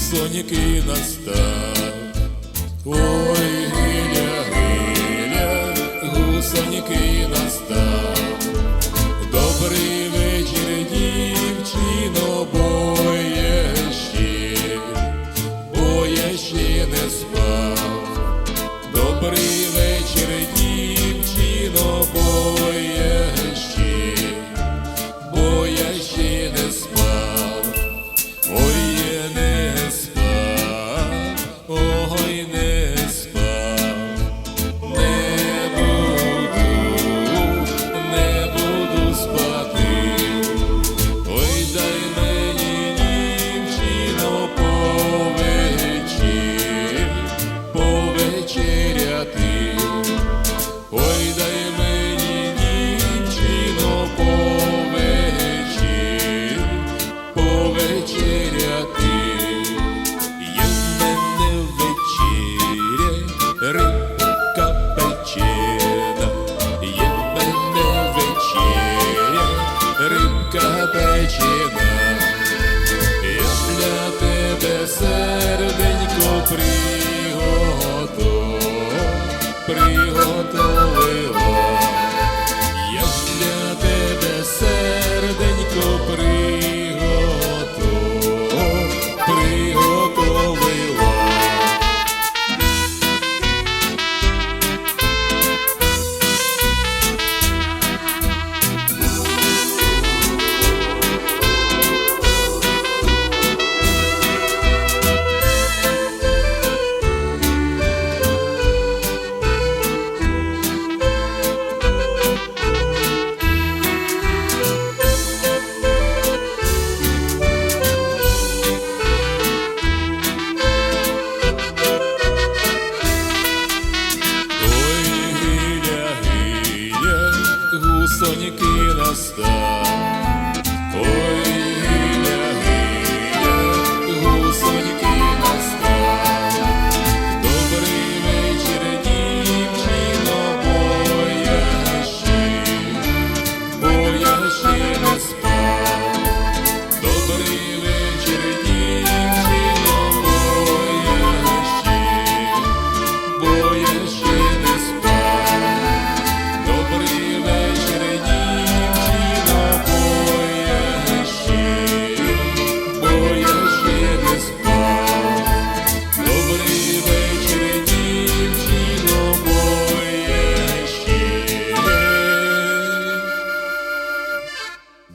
соник и настал ой. chega. соняки настав.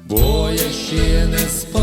бо я ще не спав.